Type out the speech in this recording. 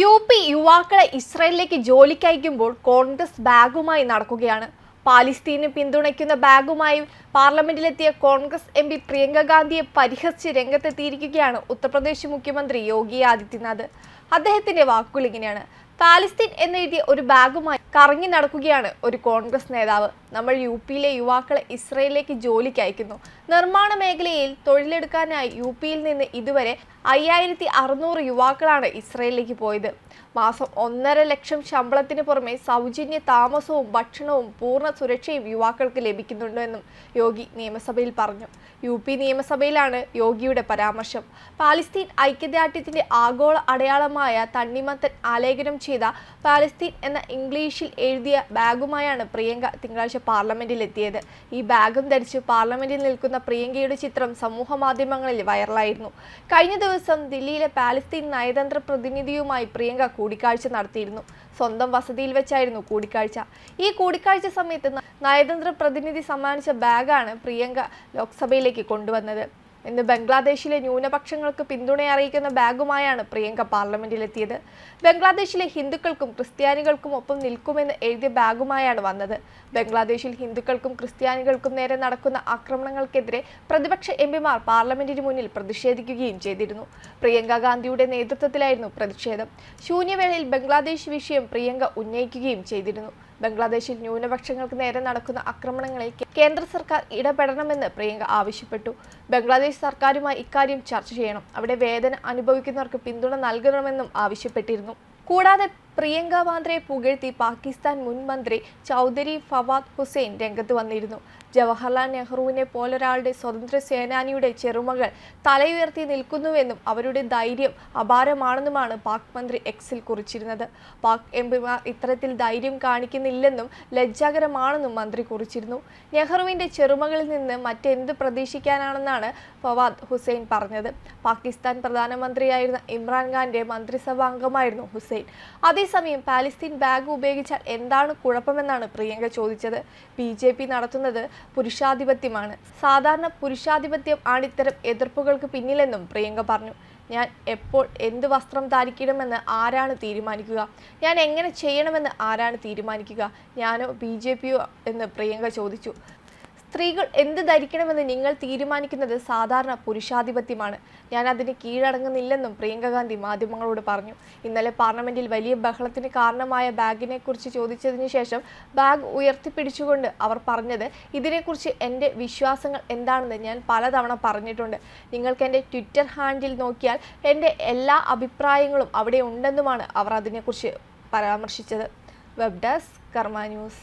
U P യുവാക്കളെ ഇസ്രയേലിലേക്ക് ജോലിക്കയക്കുമ്പോൾ കോൺഗ്രസ് ബാഗുമായി നടക്കുകയാണ്. പാലസ്തീനെ പിന്തുണയ്ക്കുന്ന ബാഗുമായി പാർലമെന്റിലെത്തിയ കോൺഗ്രസ് എം പി പ്രിയങ്ക ഗാന്ധിയെ പരിഹസിച്ച് രംഗത്തെത്തിയിരിക്കുകയാണ് ഉത്തർപ്രദേശ് മുഖ്യമന്ത്രി യോഗി ആദിത്യനാഥ്. അദ്ദേഹത്തിന്റെ വാക്കുകൾ ഇങ്ങനെയാണ്. പാലസ്തീൻ എന്നെഴുതിയ ഒരു ബാഗുമായി കറങ്ങി നടക്കുകയാണ് ഒരു കോൺഗ്രസ് നേതാവ്. നമ്മൾ യു പിയിലെ യുവാക്കളെ ഇസ്രയേലിലേക്ക് ജോലിക്ക് അയക്കുന്നു. നിർമ്മാണ മേഖലയിൽ തൊഴിലെടുക്കാനായി യു പിയിൽ നിന്ന് ഇതുവരെ അയ്യായിരത്തി അറുന്നൂറ് യുവാക്കളാണ് ഇസ്രയേലിലേക്ക് പോയത്. മാസം ഒന്നര ലക്ഷം ശമ്പളത്തിന് പുറമെ സൗജന്യ താമസവും ഭക്ഷണവും പൂർണ സുരക്ഷയും യുവാക്കൾക്ക് ലഭിക്കുന്നുണ്ടെന്നും യോഗി നിയമസഭയിൽ പറഞ്ഞു. യു പി നിയമസഭയിലാണ് യോഗിയുടെ പരാമർശം. പാലസ്തീൻ ഐക്യദാർഢ്യത്തിന്റെ ആഗോള അടയാളമായ തണ്ണിമത്തൻ ആലേഖനം ചെയ്ത പാലസ്തീൻ എന്ന ഇംഗ്ലീഷിൽ എഴുതിയ ബാഗുമായാണ് പ്രിയങ്ക തിങ്കളാഴ്ച പാർലമെന്റിൽ എത്തിയത് ഈ ബാഗും ധരിച്ച് പാർലമെന്റിൽ നിൽക്കുന്ന പ്രിയങ്കയുടെ ചിത്രം സമൂഹ മാധ്യമങ്ങളിൽ വൈറലായിരുന്നു. കഴിഞ്ഞ ദിവസം ദില്ലിയിലെ പാലസ്തീൻ നയതന്ത്ര പ്രതിനിധിയുമായി പ്രിയങ്ക കൂടിക്കാഴ്ച നടത്തിയിരുന്നു. സ്വന്തം വസതിയിൽ വെച്ചായിരുന്നു കൂടിക്കാഴ്ച. ഈ കൂടിക്കാഴ്ച സമയത്ത് നയതന്ത്ര പ്രതിനിധി സമ്മാനിച്ച ബാഗാണ് പ്രിയങ്ക ലോക്സഭയിലേക്ക് കൊണ്ടുവന്നത്. ഇന്ന് ബംഗ്ലാദേശിലെ ന്യൂനപക്ഷങ്ങൾക്ക് പിന്തുണ അറിയിക്കുന്ന ബാഗുമായാണ് പ്രിയങ്ക പാർലമെന്റിലെത്തിയത്. ബംഗ്ലാദേശിലെ ഹിന്ദുക്കൾക്കും ക്രിസ്ത്യാനികൾക്കും ഒപ്പം നിൽക്കുമെന്ന് എഴുതിയ ബാഗുമായാണ് വന്നത്. ബംഗ്ലാദേശിൽ ഹിന്ദുക്കൾക്കും ക്രിസ്ത്യാനികൾക്കും നേരെ നടക്കുന്ന ആക്രമണങ്ങൾക്കെതിരെ പ്രതിപക്ഷ എംപിമാർ പാർലമെന്റിന് മുന്നിൽ പ്രതിഷേധിക്കുകയും ചെയ്തിരുന്നു. പ്രിയങ്ക ഗാന്ധിയുടെ നേതൃത്വത്തിലായിരുന്നു പ്രതിഷേധം. ശൂന്യവേളയിൽ ബംഗ്ലാദേശ് വിഷയം പ്രിയങ്ക ഉന്നയിക്കുകയും ചെയ്തിരുന്നു. ബംഗ്ലാദേശിൽ ന്യൂനപക്ഷങ്ങൾക്ക് നേരെ നടക്കുന്ന ആക്രമണങ്ങളിൽ കേന്ദ്ര സർക്കാർ ഇടപെടണമെന്ന് പ്രിയങ്ക ആവശ്യപ്പെട്ടു. ബംഗ്ലാദേശ് സർക്കാരുമായി ഇക്കാര്യം ചർച്ച ചെയ്യണം. അവിടെ വേദന അനുഭവിക്കുന്നവർക്ക് പിന്തുണ നൽകണമെന്നും ആവശ്യപ്പെട്ടിരുന്നു. കൂടാതെ പ്രിയങ്ക വാന്ദ്രയെ പുകഴ്ത്തി പാകിസ്ഥാൻ മുൻ മന്ത്രി ചൗധരി ഫവാദ് ഹുസൈൻ രംഗത്ത് വന്നിരുന്നു. ജവഹർലാൽ നെഹ്റുവിനെ പോലൊരാളുടെ സ്വതന്ത്ര സേനാനിയുടെ ചെറുമകൾ തലയുയർത്തി നിൽക്കുന്നുവെന്നും അവരുടെ ധൈര്യം അപാരമാണെന്നുമാണ് പാക് മന്ത്രി എക്സിൽ കുറിച്ചിരുന്നത്. പാക് എംപിമാർ ഇത്തരത്തിൽ ധൈര്യം കാണിക്കുന്നില്ലെന്നും ലജ്ജാകരമാണെന്നും മന്ത്രി കുറിച്ചിരുന്നു. നെഹ്റുവിന്റെ ചെറുമകളിൽ നിന്ന് മറ്റെന്ത് പ്രതീക്ഷിക്കാനാണെന്നാണ് ഫവാദ് ഹുസൈൻ പറഞ്ഞത്. പാകിസ്ഥാൻ പ്രധാനമന്ത്രിയായിരുന്ന ഇമ്രാൻഖാന്റെ മന്ത്രിസഭാ അംഗമായിരുന്നു ഹുസൈൻ. അതേസമയം പാലസ്തീൻ ബാഗ് ഉപയോഗിച്ചാൽ എന്താണ് കുഴപ്പമെന്നാണ് പ്രിയങ്ക ചോദിച്ചത്. ബി നടത്തുന്നത് പുരുഷാധിപത്യമാണ്. സാധാരണ പുരുഷാധിപത്യം ആണ് ഇത്തരം എതിർപ്പുകൾക്ക് പിന്നിലെന്നും പ്രിയങ്ക പറഞ്ഞു. ഞാൻ എപ്പോൾ എന്ത് വസ്ത്രം ധരിക്കണമെന്ന് ആരാണ് തീരുമാനിക്കുക? ഞാൻ എങ്ങനെ ചെയ്യണമെന്ന് ആരാണ് തീരുമാനിക്കുക? ഞാനോ ബി ജെ പിയോ? എന്ന് പ്രിയങ്ക ചോദിച്ചു. സ്ത്രീകൾ എന്ത് ധരിക്കണമെന്ന് നിങ്ങൾ തീരുമാനിക്കുന്നത് സാധാരണ പുരുഷാധിപത്യമാണ്. ഞാൻ അതിന് കീഴടങ്ങുന്നില്ലെന്നും പ്രിയങ്ക ഗാന്ധി മാധ്യമങ്ങളോട് പറഞ്ഞു. ഇന്നലെ പാർലമെന്റിൽ വലിയ ബഹളത്തിന് കാരണമായ ബാഗിനെ കുറിച്ച് ചോദിച്ചതിന് ശേഷം ബാഗ് ഉയർത്തിപ്പിടിച്ചുകൊണ്ട് അവർ പറഞ്ഞത് ഇതിനെക്കുറിച്ച് എന്റെ വിശ്വാസങ്ങൾ എന്താണെന്ന് ഞാൻ പലതവണ പറഞ്ഞിട്ടുണ്ട്. നിങ്ങൾക്ക് എന്റെ ട്വിറ്റർ ഹാൻഡിൽ നോക്കിയാൽ എന്റെ എല്ലാ അഭിപ്രായങ്ങളും അവിടെ ഉണ്ടെന്നുമാണ് അവർ അതിനെക്കുറിച്ച് പരാമർശിച്ചത്. Web desk Karma news.